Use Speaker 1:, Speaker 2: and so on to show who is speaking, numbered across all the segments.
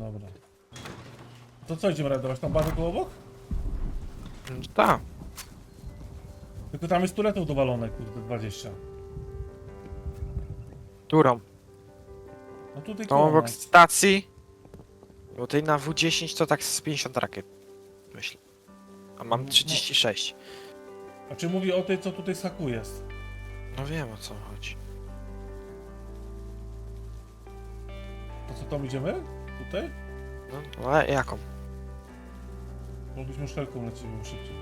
Speaker 1: Dobra. To co idziemy rajdować? Tą bazę tu obok?
Speaker 2: Tak.
Speaker 1: Tylko tam jest turetów dowalone, kurde, 20.
Speaker 2: Którą?
Speaker 1: No tutaj
Speaker 2: Tą obok
Speaker 1: nas.
Speaker 2: stacji. Bo tej na W10 to tak z 50 rakiet. Myślę. A mam
Speaker 1: No.
Speaker 2: 36.
Speaker 1: A czy mówi o tej, co tutaj z haku jest?
Speaker 2: No wiem o co chodzi.
Speaker 1: To co tam idziemy? Tutaj?
Speaker 2: No, ale jaką?
Speaker 1: Mogliśmy szelką lecimy szybciej.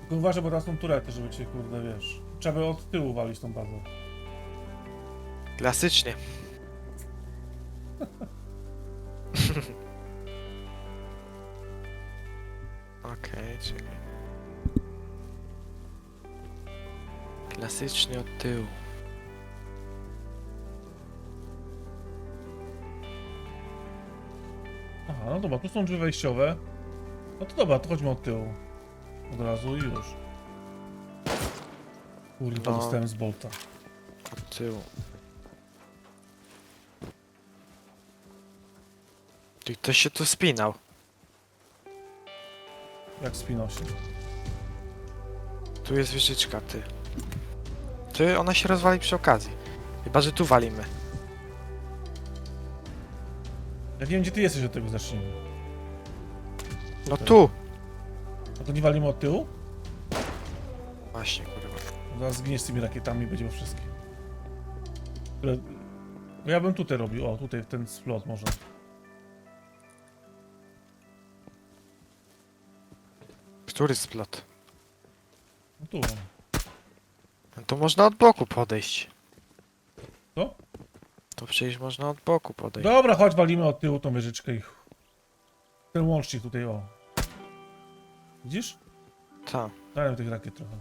Speaker 1: Tylko uważaj, bo teraz są turety, żeby cię, kurde, wiesz. Trzeba by od tyłu walić tą bazę.
Speaker 2: Klasycznie. Okej, czekaj. Klasycznie od tyłu.
Speaker 1: Aha, no dobra, tu są drzwi wejściowe. No to dobra, to chodźmy od tyłu. Od razu i już. Kurwa,
Speaker 2: No.
Speaker 1: dostałem z bolta.
Speaker 2: Od tyłu. Ty ktoś się tu spinał.
Speaker 1: Jak spinał się.
Speaker 2: Tu jest wieżyczka, ty. Ty, ona się rozwali przy okazji. Chyba, że tu walimy.
Speaker 1: Ja wiem, gdzie ty jesteś, od tego zacznijmy.
Speaker 2: No tu!
Speaker 1: A to nie walimy od tyłu?
Speaker 2: Właśnie, kurwa.
Speaker 1: Zaraz zginiesz z tymi rakietami, będzie po wszystkim. Które... No ja bym tutaj robił, o, tutaj ten splot może.
Speaker 2: Który splot?
Speaker 1: No tu.
Speaker 2: No to można od boku podejść.
Speaker 1: Co?
Speaker 2: To przecież można od boku podejść.
Speaker 1: Dobra, chodź, walimy od tyłu tą wieżyczkę i... Ten łącznik tutaj, o. Widzisz?
Speaker 2: Tak.
Speaker 1: Dałem tych rakiet trochę.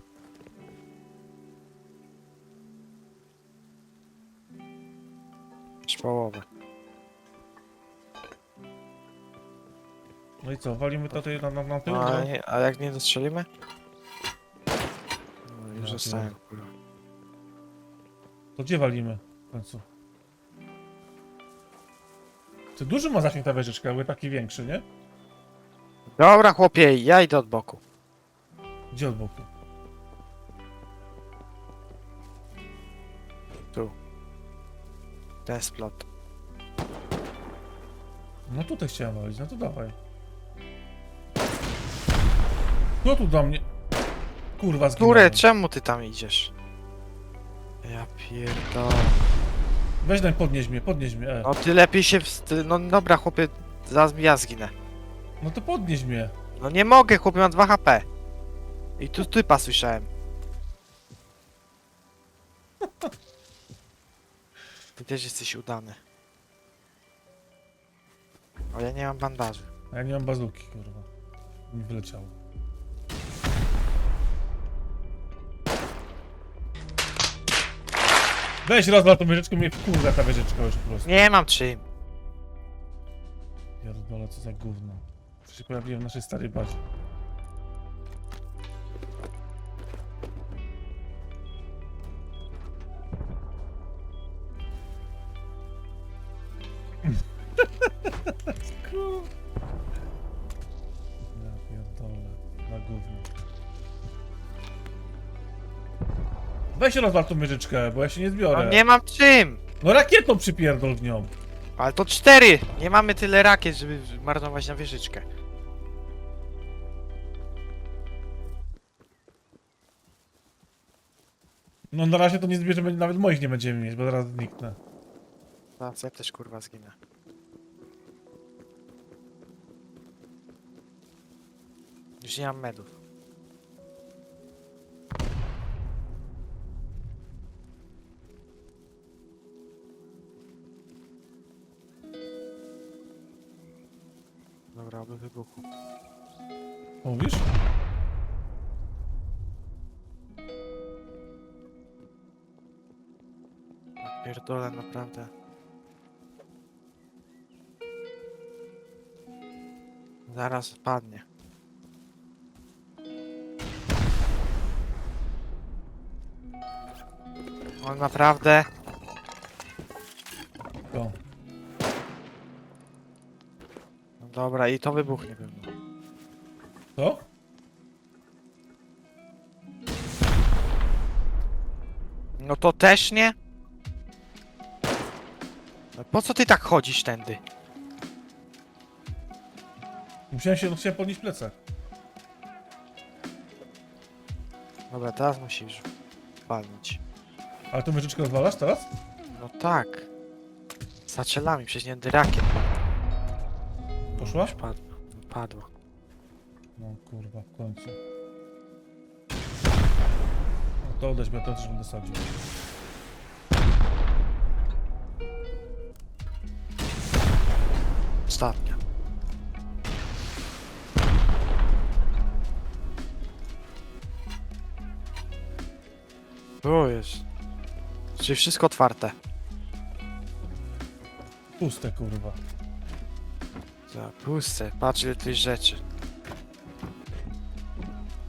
Speaker 2: Połowę.
Speaker 1: No i co, walimy tutaj na, na, na tył?
Speaker 2: No,
Speaker 1: No,
Speaker 2: a, nie, a jak nie dostrzelimy? No, już
Speaker 1: Ja
Speaker 2: zostałem.
Speaker 1: To gdzie walimy w końcu? Ty duży ma zasięg ta wieżyczka, jakby taki większy, nie?
Speaker 2: Dobra, chłopie, ja idę od boku.
Speaker 1: Gdzie od boku?
Speaker 2: Tu. Ten splot.
Speaker 1: No tutaj chciałem walić, no to dawaj. Kto tu do mnie? Kurwa, zginąłem.
Speaker 2: Które, czemu ty tam idziesz? Ja pierdolę.
Speaker 1: Weź daj, podnieś mnie, podnieś mnie, e.
Speaker 2: No ty lepiej się wst... No dobra, chłopie, zaraz ja zginę.
Speaker 1: No to podnieś mnie.
Speaker 2: No nie mogę, chłopie, mam 2 HP. I tu typa słyszałem. Ty też jesteś udany. Ale ja nie mam bandaży.
Speaker 1: A ja nie mam bazuki, kurwa. Mi wyleciało. Weź rozwal tą wieżyczkę, mnie wkurza ta wieżyczka już po prostu.
Speaker 2: Nie mam czym.
Speaker 1: Pierdolę, co za gówno. Co się pojawiło w naszej starej bazie. Weź rozwal tą wieżyczkę, bo ja się nie zbiorę.
Speaker 2: No nie mam czym.
Speaker 1: No rakietą przypierdol w nią.
Speaker 2: Ale to cztery! Nie mamy tyle rakiet, żeby marnować na wieżyczkę.
Speaker 1: No na razie to nie zbierzemy, nawet moich nie będziemy mieć, bo zaraz zniknę.
Speaker 2: Zaraz ja też kurwa zginę. Już nie mam medów. Dobra, oby wybuchł.
Speaker 1: Mówisz?
Speaker 2: Pierdolę, naprawdę. Zaraz padnie. On naprawdę... Dobra, i to wybuchnie pewno.
Speaker 1: Co?
Speaker 2: No to też nie? No Po co ty tak chodzisz tędy?
Speaker 1: Musiałem się, chciałem podnieść plecak.
Speaker 2: Dobra, teraz musisz walnić.
Speaker 1: Ale to myżyczkę rozwalasz teraz?
Speaker 2: No tak. Zaczelami, przecież nie dyrakiem.
Speaker 1: Poszła?
Speaker 2: Już padło. Padło.
Speaker 1: No kurwa, w końcu. No to oddać, bo ja to też będę sadził.
Speaker 2: Ostatnia. O jest. Czyli wszystko otwarte.
Speaker 1: Puste kurwa.
Speaker 2: Za puste. Patrz ile tych rzeczy.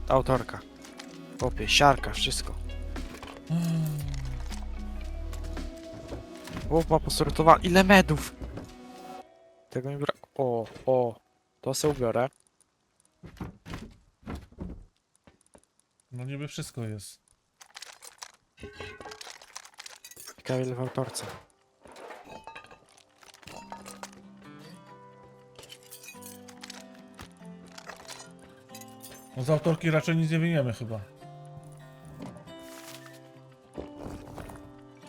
Speaker 2: Autorka. Popie, siarka, wszystko. Łopa posortowała. Ile medów? Tego mi brak. O, o. To sobie ubiorę.
Speaker 1: No niby wszystko jest.
Speaker 2: Ciekawe ile w autorce.
Speaker 1: No z autorki raczej nic nie wyjmiemy chyba.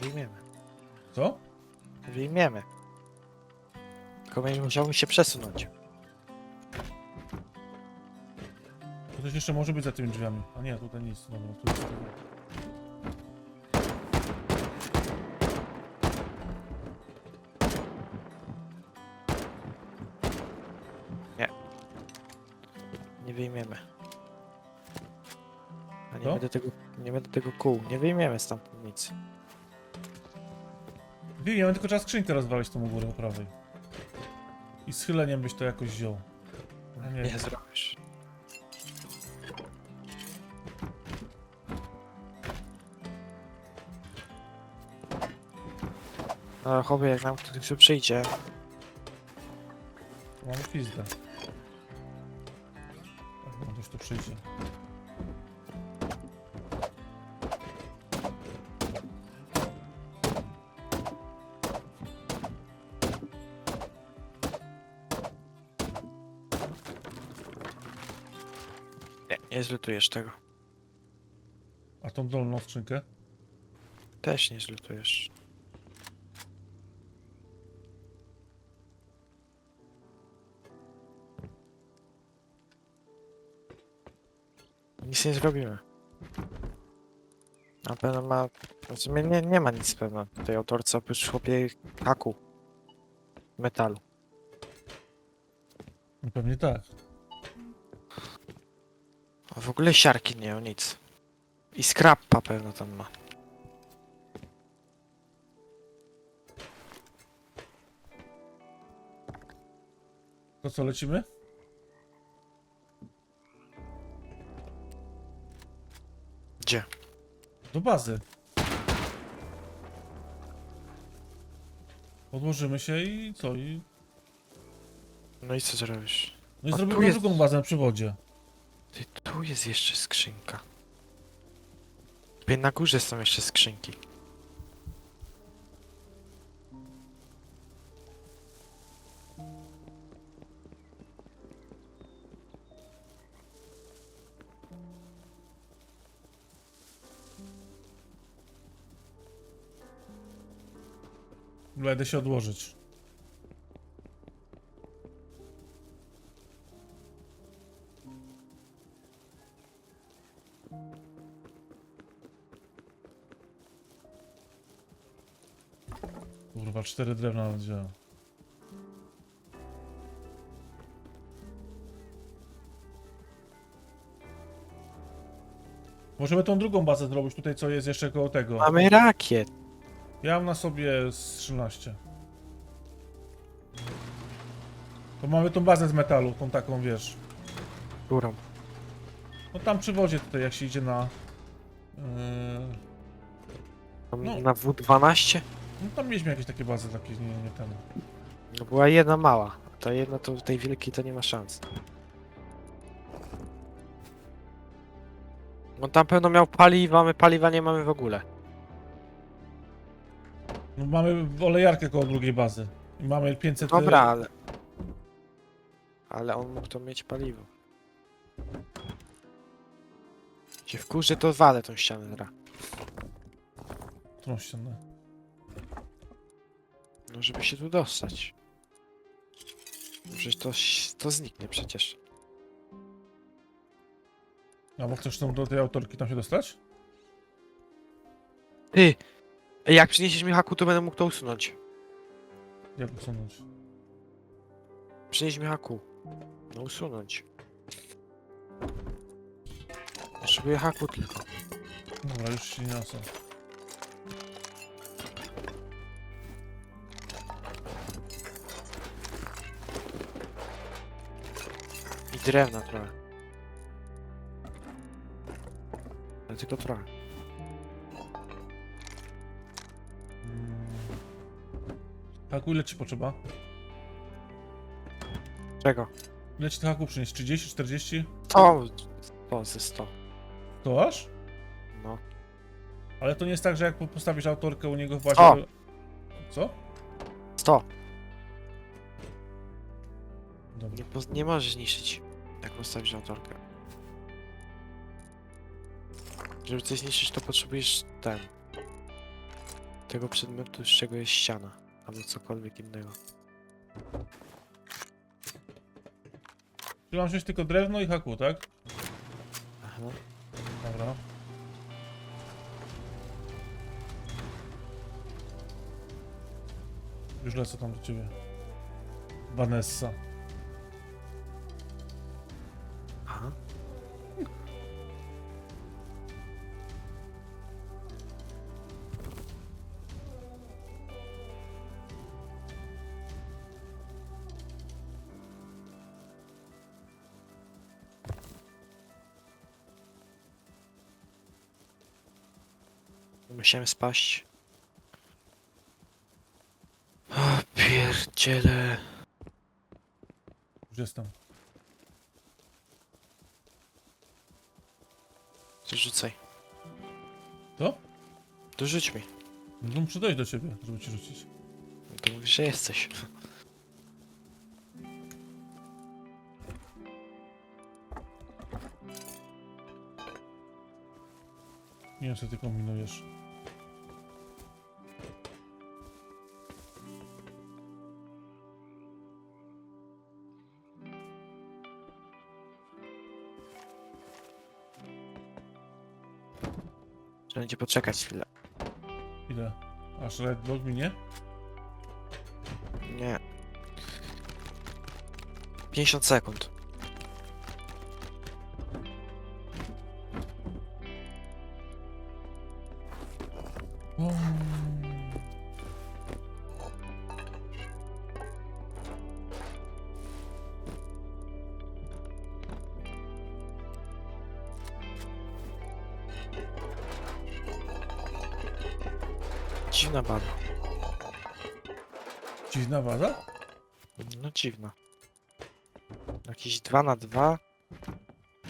Speaker 2: Wyjmiemy.
Speaker 1: Co?
Speaker 2: Wyjmiemy. Tylko będzie musiałbym się przesunąć.
Speaker 1: To coś jeszcze może być za tymi drzwiami. A nie, tutaj nic. Dobra, tu jest.
Speaker 2: Nie będę tego, nie będę tego kół. Nie wyjmiemy stamtąd nic.
Speaker 1: Wyjmiemy, tylko trzeba skrzynkę rozwalić tą u góry po prawej. I schyleniem byś to jakoś wziął. No nie.
Speaker 2: Nie zrobisz. No chłopie, jak nam ktoś tu przyjdzie,
Speaker 1: To mamy pizdę. No ktoś tu przyjdzie.
Speaker 2: Nie, zlutujesz tego.
Speaker 1: A tą dolną skrzynkę?
Speaker 2: Też nie zlutujesz. Nic nie zrobimy. Na pewno ma... Znaczy nie, nie ma nic pewno w tej autorce oprócz chłopie haku. Metalu.
Speaker 1: No pewnie tak.
Speaker 2: A w ogóle siarki nie o nic. I skrappa pewno tam ma.
Speaker 1: To co, lecimy?
Speaker 2: Gdzie?
Speaker 1: Do bazy. Odłożymy się i co? I,
Speaker 2: No i co zrobisz?
Speaker 1: no i
Speaker 2: A
Speaker 1: zrobimy
Speaker 2: jest-
Speaker 1: drugą bazę na przywodzie.
Speaker 2: Ty, tu jest jeszcze skrzynka. Tutaj na górze są jeszcze skrzynki.
Speaker 1: Będę się odłożyć. Kurwa, cztery drewna wziąłem. Możemy tą drugą bazę zrobić tutaj, co jest jeszcze koło tego.
Speaker 2: Mamy rakiet.
Speaker 1: Ja mam na sobie z 13. To mamy tą bazę z metalu, tą taką, wiesz.
Speaker 2: Górą.
Speaker 1: No tam przy wodzie tutaj, jak się idzie na... Yy,
Speaker 2: Tam
Speaker 1: No.
Speaker 2: Na W12?
Speaker 1: No tam mieliśmy jakieś takie bazy, takie nie, nie ten.
Speaker 2: No była jedna mała. to jedno to tej wielkiej to nie ma szans. On tam pewno miał paliwa, my paliwa nie mamy w ogóle.
Speaker 1: No, mamy olejarkę koło drugiej bazy. I mamy 500...
Speaker 2: Dobra, ale... Ale on mógł to mieć paliwo. Się wkurzę, to walę tą ścianę teraz.
Speaker 1: Którą ścianę?
Speaker 2: No, żeby się tu dostać. Przecież to, to zniknie przecież.
Speaker 1: A bo chcesz tam do tej autorki tam się dostać?
Speaker 2: Ty! Jak przyniesiesz mi haku, to będę mógł to usunąć.
Speaker 1: Jak usunąć?
Speaker 2: Przynieś mi haku. No usunąć. Potrzebuję haku tylko.
Speaker 1: Dobra, już się niosę.
Speaker 2: I drewna trochę. Ale tylko trochę.
Speaker 1: Haku, ile ci potrzeba?
Speaker 2: Czego?
Speaker 1: Ile ci tych haków przynieść? 30, 40?
Speaker 2: O! O, ze 100.
Speaker 1: To aż?
Speaker 2: No.
Speaker 1: Ale to nie jest tak, że jak po- postawisz autorkę u niego właśnie...
Speaker 2: O!
Speaker 1: Co?
Speaker 2: 100!
Speaker 1: Dobra.
Speaker 2: Nie, nie możesz zniszczyć, jak postawisz autorkę. Żeby coś zniszczyć, to potrzebujesz ten. Tego przedmiotu, z czego jest ściana. Albo cokolwiek innego.
Speaker 1: Czy mam wziąć tylko drewno i haku, tak?
Speaker 2: Aha.
Speaker 1: Dobra. Już lecę tam do ciebie. Vanessa.
Speaker 2: Musiałem spaść. O, pierdziele.
Speaker 1: Już jestem.
Speaker 2: To rzucaj.
Speaker 1: To?
Speaker 2: To rzuć mi.
Speaker 1: No muszę dojść do ciebie, żeby ci rzucić.
Speaker 2: To mówisz, że jesteś.
Speaker 1: Nie wiem, co ty kombinujesz.
Speaker 2: Będzie poczekać chwilę.
Speaker 1: Ile? Aż red block minie?
Speaker 2: Nie. 50 sekund. Dziwna baba.
Speaker 1: Dziwna waza?
Speaker 2: No dziwna. Jakieś 2 na 2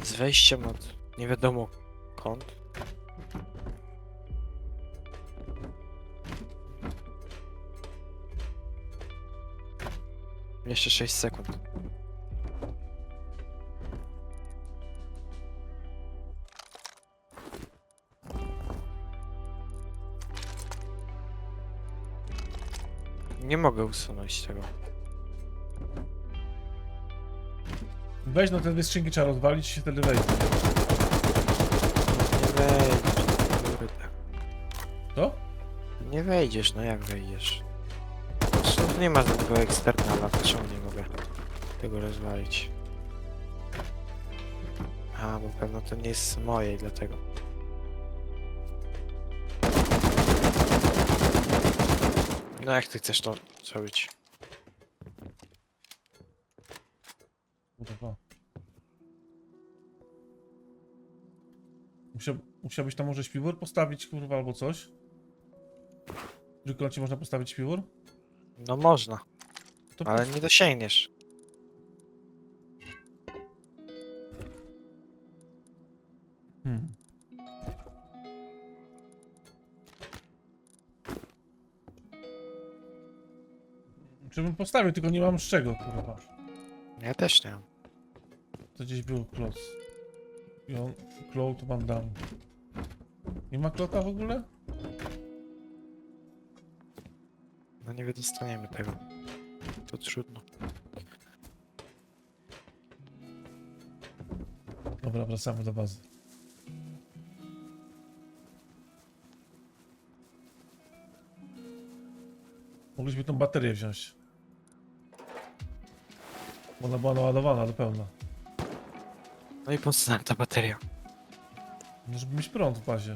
Speaker 2: z wejściem od nie wiadomo kąt. Jeszcze 6 sekund. Nie mogę usunąć tego.
Speaker 1: Weź no te dwie skrzynki trzeba rozwalić i się wtedy wejdzie.
Speaker 2: Nie wejdziesz. Kurde.
Speaker 1: To?
Speaker 2: Nie wejdziesz, no jak wejdziesz? Zresztą nie ma żadnego eksternala, to czemu nie mogę tego rozwalić? A, bo pewno to nie jest moje i dlatego. No jak ty chcesz to zrobić?
Speaker 1: Kurwa. Musiał, musiałbyś tam może śpiwór postawić, kurwa, albo coś? W ci można postawić śpiwór?
Speaker 2: No można,
Speaker 1: To
Speaker 2: ale nie dosięgniesz.
Speaker 1: Czy bym postawił, tylko nie mam z czego, kurwa.
Speaker 2: Ja też nie mam.
Speaker 1: To gdzieś był klot. I on... Klot Van Damme. Nie ma klota w ogóle?
Speaker 2: No nie wydostaniemy tego. To trudno.
Speaker 1: Dobra, wracamy do bazy. Mogliśmy tą baterię wziąć. Ona była naładowana do pełna.
Speaker 2: No i po co nam ta bateria?
Speaker 1: No, żeby mieć prąd w bazie.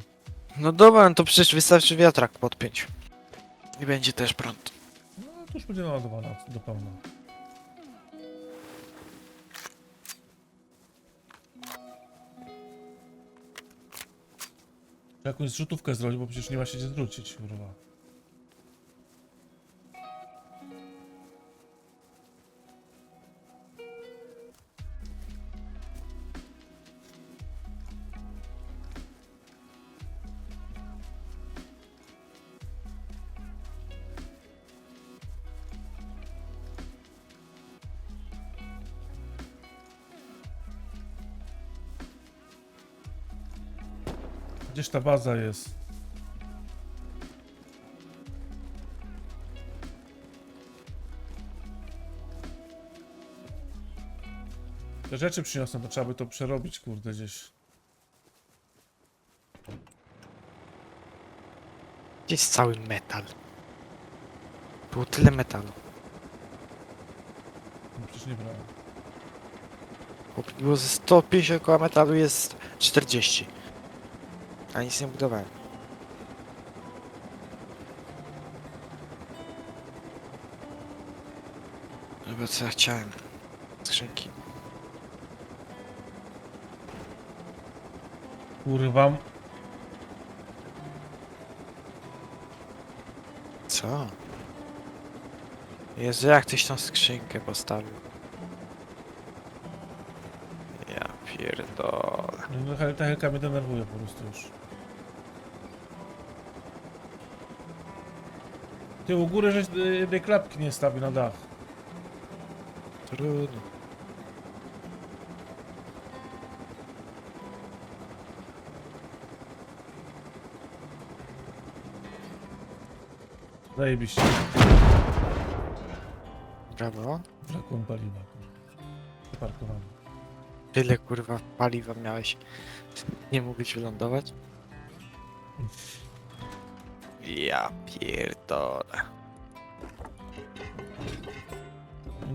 Speaker 2: No dobra, no to przecież wystarczy wiatrak podpiąć. I będzie też prąd.
Speaker 1: No to już będzie naładowana do pełna. Jakąś zrzutówkę zrobić, bo przecież nie ma się gdzie zwrócić, kurwa. Gdzież ta baza jest? Te rzeczy przyniosłem, to trzeba by to przerobić, kurde, gdzieś.
Speaker 2: Gdzie jest cały metal? Było tyle metalu.
Speaker 1: No, przecież nie brałem.
Speaker 2: Było ze 150 koła metalu, jest 40. A nic nie budowałem. Chyba co ja chciałem. Skrzynki.
Speaker 1: Kurwa,
Speaker 2: Co? Jezu, jak tyś tą skrzynkę postawił? Ja pierdolę.
Speaker 1: no, ta helka mnie denerwuje po prostu już. Ty u góry żeś y, jednej klapki nie stawi na dach.
Speaker 2: Trudno.
Speaker 1: Zajebiście.
Speaker 2: Brawo.
Speaker 1: Brakło mi paliwa. Zaparkowany.
Speaker 2: Tyle kurwa paliwa miałeś. Nie mógłbyś wylądować? Ja pierdolę.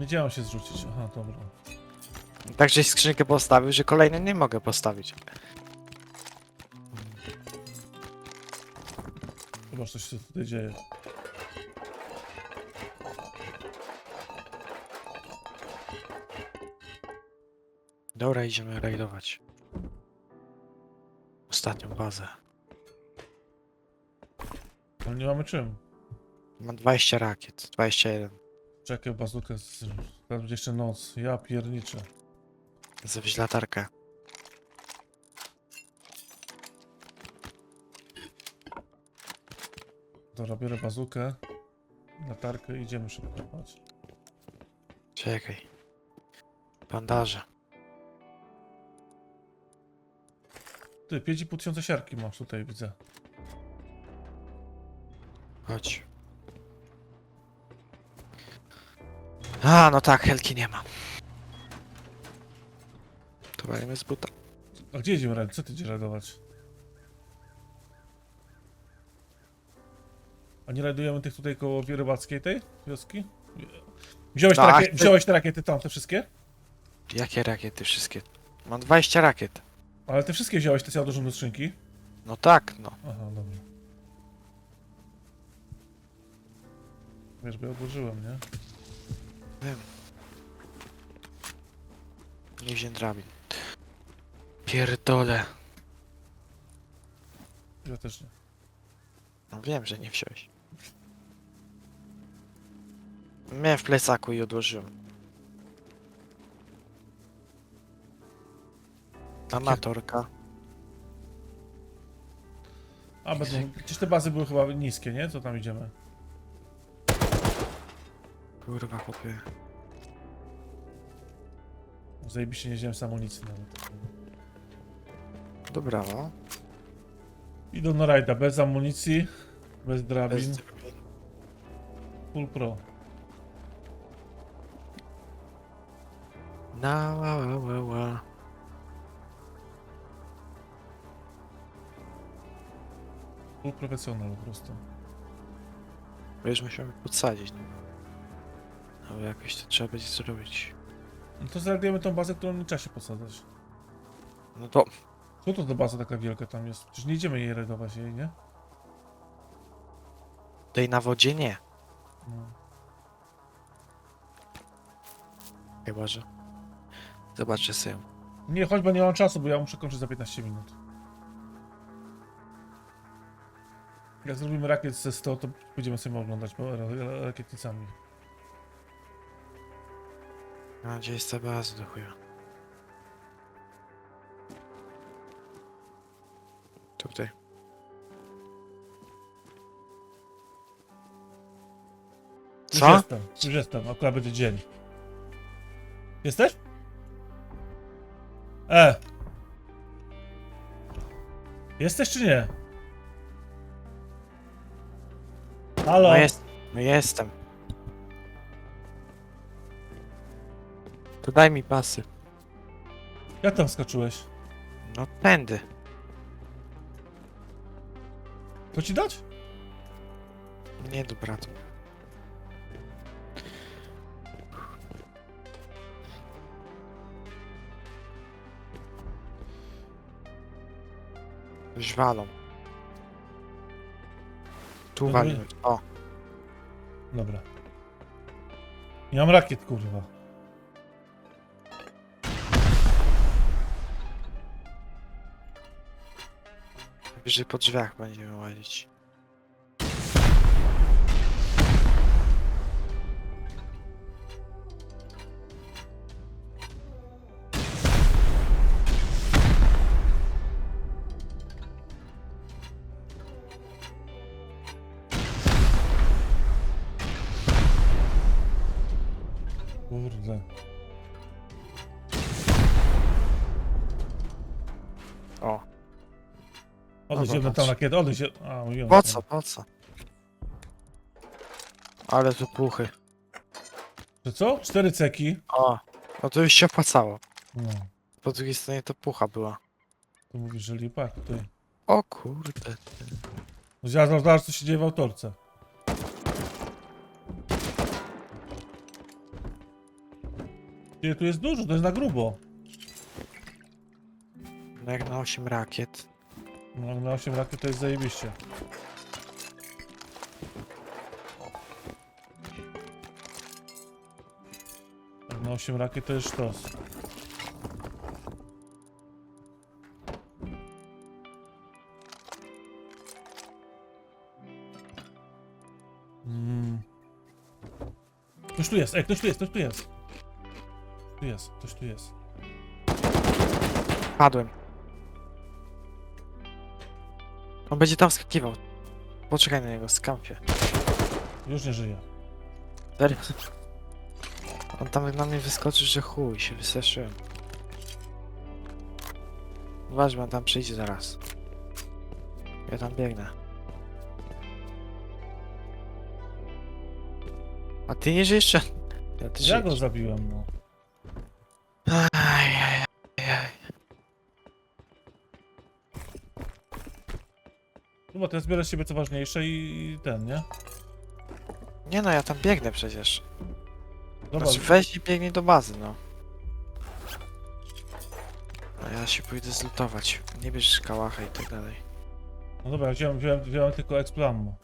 Speaker 1: Nie działam się zrzucić. Aha, dobra.
Speaker 2: Tak, żeś skrzynkę postawił, że kolejne nie mogę postawić.
Speaker 1: Zobacz, co się tutaj dzieje.
Speaker 2: Dobra, idziemy rajdować. Ostatnią bazę.
Speaker 1: Ale nie mamy czym.
Speaker 2: Mam 20 rakiet, 21.
Speaker 1: Czekaj, bazukę. z- będzie jeszcze noc. Ja pierniczę.
Speaker 2: Zawieź latarkę.
Speaker 1: Dobra, biorę bazukę. Latarkę i idziemy szybko. Chodź.
Speaker 2: Czekaj. Bandaże.
Speaker 1: Ty, 5,5 tysiąca siarki masz tutaj, widzę.
Speaker 2: Chodź. A, no tak, helki nie ma. To walimy z buta.
Speaker 1: A gdzie jedziemy radować? Co ty idziesz radować? A nie rajdujemy tych tutaj koło rybackiej tej wioski? Wziąłeś, te
Speaker 2: Tak,
Speaker 1: rakiety,
Speaker 2: ty-
Speaker 1: wziąłeś te rakiety tam, te wszystkie?
Speaker 2: Jakie rakiety wszystkie? Mam 20 rakiet.
Speaker 1: Ale te wszystkie wziąłeś, te do skrzynki?
Speaker 2: No tak, no.
Speaker 1: Aha, dobra. Wiesz, bo ja odłożyłem, nie?
Speaker 2: Nie wziąłem drabin. Pierdole.
Speaker 1: Ja też nie.
Speaker 2: No wiem, że nie wziąłeś. Miałem w plecaku i odłożyłem. Amatorka.
Speaker 1: A, będą... Przecież te bazy były chyba niskie, nie? Co tam idziemy?
Speaker 2: Kurwa chłopie.
Speaker 1: Zajebiście nie wziąłem z amunicji nawet.
Speaker 2: Dobra, no.
Speaker 1: Idą na rajda, bez amunicji, bez drabin,
Speaker 2: Bez
Speaker 1: full pro.
Speaker 2: Na ła ła ła ła.
Speaker 1: Full profesjonal po prostu.
Speaker 2: Wiesz, musimy podsadzić. No. Ale jakoś to trzeba będzie zrobić.
Speaker 1: No to zreagujemy tą bazę, którą nie trzeba się posadzać.
Speaker 2: No to
Speaker 1: Co to za baza taka wielka tam jest? Przecież nie idziemy jej rajdować jej, nie?
Speaker 2: tej na wodzie nie.
Speaker 1: No.
Speaker 2: Chyba, że... Zobaczę sobie.
Speaker 1: Nie, chodź, bo nie mam czasu, bo ja muszę kończyć za 15 minut. Jak zrobimy rakiet ze 100, to będziemy sobie oglądać po- ra- ra- rakietnicami.
Speaker 2: A gdzie jest ta baza do chuja? Tutaj.
Speaker 1: Już
Speaker 2: Co?
Speaker 1: jestem, już jestem, akurat będzie dzień. Jesteś? E! Jesteś czy nie? Halo?
Speaker 2: No jest. No jestem. To daj mi pasy.
Speaker 1: Jak tam skoczyłeś?
Speaker 2: No tędy.
Speaker 1: To ci dać?
Speaker 2: Nie dobra. To... Już walą. Tu
Speaker 1: Dobra.
Speaker 2: walimy. O,
Speaker 1: Dobra. Nie mam rakiet, kurwa.
Speaker 2: Wyżej po drzwiach będziemy łazić.
Speaker 1: Tam je- A, mówiłem.
Speaker 2: po co, po co? Ale tu puchy.
Speaker 1: Że co? Cztery ceki.
Speaker 2: O, no to już się opłacało.
Speaker 1: No.
Speaker 2: Po drugiej stronie to pucha była.
Speaker 1: To mówisz, że lipa, tutaj.
Speaker 2: O kurde.
Speaker 1: No zaraz co się dzieje w autorce. Ile tu jest dużo, to jest na grubo.
Speaker 2: No jak na 8 rakiet.
Speaker 1: No, na 8 rakiet to jest zajebiście. Na 8 rakiet to jest sztos. Mm. Ktoś tu jest, ej, ktoś tu jest, ktoś tu jest. Tu jest, ktoś tu jest.
Speaker 2: Padłem. On będzie tam skakiwał. Poczekaj na niego, skamfie.
Speaker 1: Już nie żyje.
Speaker 2: Serio? On tam na mnie wyskoczył, że chuj, się wystraszyłem. Uważaj, on tam przyjdzie zaraz. Ja tam biegnę. A ty nie żyjesz? czy- Ja, ty
Speaker 1: Ja go zabiłem, no. Chyba teraz zbierasz siebie co ważniejsze i ten, nie?
Speaker 2: Nie no, ja tam biegnę przecież.
Speaker 1: Dobra,
Speaker 2: Znaczy weź i biegnij do bazy, no. A ja się pójdę zlutować. Nie bierz kałacha i tak dalej.
Speaker 1: no dobra, wziąłem, wziąłem, wziąłem tylko explammo.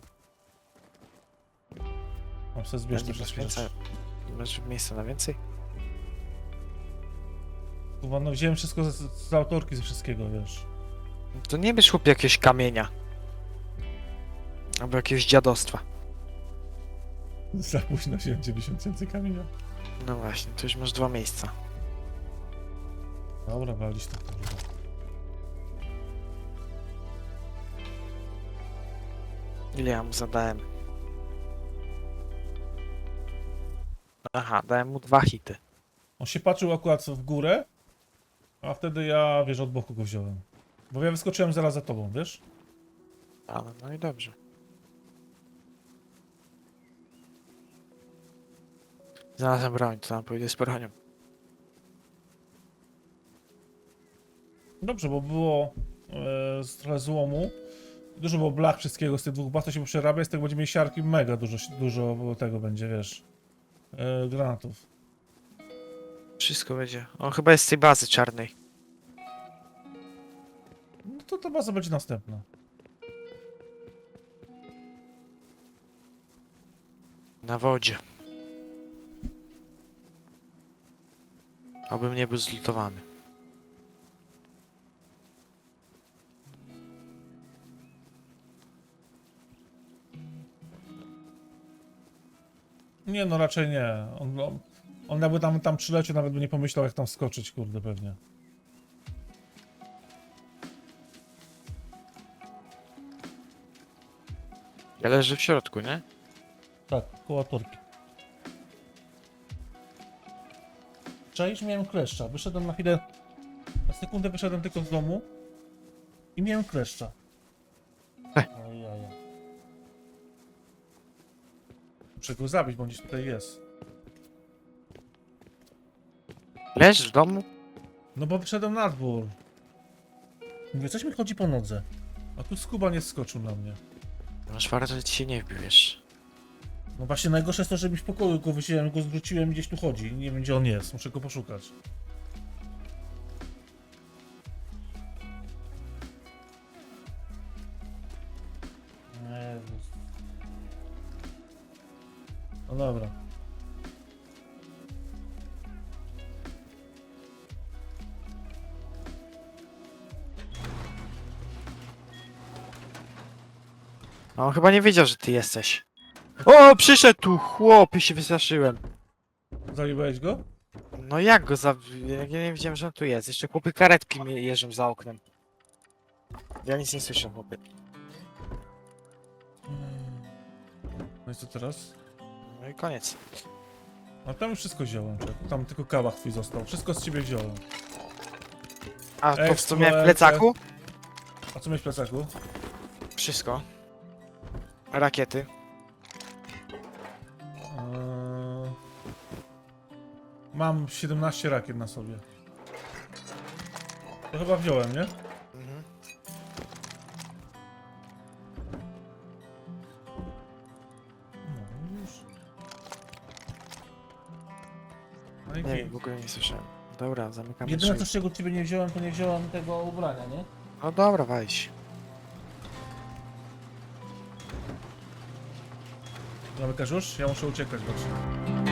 Speaker 1: Mam sobie
Speaker 2: Ja
Speaker 1: zbierz
Speaker 2: nie
Speaker 1: te
Speaker 2: masz,
Speaker 1: wszystkie
Speaker 2: więcej,
Speaker 1: rzeczy.
Speaker 2: masz miejsca na więcej?
Speaker 1: Kurwa, no wziąłem wszystko z, z autorki, ze wszystkiego, wiesz.
Speaker 2: No To nie bierz chłopie jakiegoś kamienia. Albo jakiegoś dziadostwa.
Speaker 1: Za późno wziąłem 90 tysięcy kamienia.
Speaker 2: No właśnie, to już masz dwa miejsca.
Speaker 1: Dobra, walić to kurwa.
Speaker 2: Ile ja mu zadałem? Aha, dałem mu dwa hity.
Speaker 1: On się patrzył akurat w górę, a wtedy ja, wiesz, od boku go wziąłem. Bo ja wyskoczyłem zaraz za tobą, wiesz?
Speaker 2: Ale no i dobrze. Znalazłem broń, to tam pójdę z bronią.
Speaker 1: Dobrze, bo było e, z trochę złomu. Dużo było blach wszystkiego z tych dwóch baz, to się przerabia, z tego będziemy mieli siarki mega dużo, dużo tego będzie, wiesz, e, granatów.
Speaker 2: Wszystko będzie. On chyba jest z tej bazy czarnej.
Speaker 1: No to ta baza będzie następna.
Speaker 2: Na wodzie. Abym nie był zlutowany.
Speaker 1: Nie, no raczej nie. On, on, on jakby tam, tam przyleciał, nawet by nie pomyślał, jak tam skoczyć, kurde, pewnie.
Speaker 2: Ja leży w środku, nie?
Speaker 1: Tak, koło torki. Czaisz, miałem kleszcza. Wyszedłem na chwilę, na sekundę wyszedłem tylko z domu i miałem kleszcza.
Speaker 2: Ech.
Speaker 1: Ojeja. Muszę go zabić, bo on gdzieś tutaj jest.
Speaker 2: Leżysz w domu?
Speaker 1: No bo wyszedłem na dwór. Mówię, coś mi chodzi po nodze. A tu skuba nie skoczył na mnie.
Speaker 2: Masz że ci się nie wbił, wiesz.
Speaker 1: No właśnie najgorsze jest to, że mi w pokoju go wziąłem, go zwróciłem i gdzieś tu chodzi. Nie wiem gdzie on jest, muszę go poszukać. No dobra.
Speaker 2: A on chyba nie wiedział, że ty jesteś. O, przyszedł tu, chłopie, się wystraszyłem.
Speaker 1: Zajebałeś go?
Speaker 2: No jak go za... Jak ja nie wiedziałem, że on tu jest. Jeszcze chłopy karetki mi jeżdżą za oknem. Ja nic nie słyszę, chłopie.
Speaker 1: No i co teraz?
Speaker 2: No i koniec.
Speaker 1: A tam już wszystko wziąłem, czek. Tam tylko kawach twój został. Wszystko z ciebie wziąłem.
Speaker 2: A to co miałem w plecaku?
Speaker 1: A co miałeś w plecaku?
Speaker 2: Wszystko. Rakiety.
Speaker 1: Mam 17 rakiet na sobie. To chyba wziąłem, nie?
Speaker 2: Mhm.
Speaker 1: No już. No i
Speaker 2: Nie
Speaker 1: git.
Speaker 2: w ogóle nie słyszałem. Dobra, zamykamy
Speaker 1: Jedyne
Speaker 2: drzwi.
Speaker 1: co z czego ciebie nie wziąłem, to nie wziąłem tego ubrania, nie?
Speaker 2: No dobra, wejdź.
Speaker 1: Zamykasz już? Ja muszę uciekać właśnie.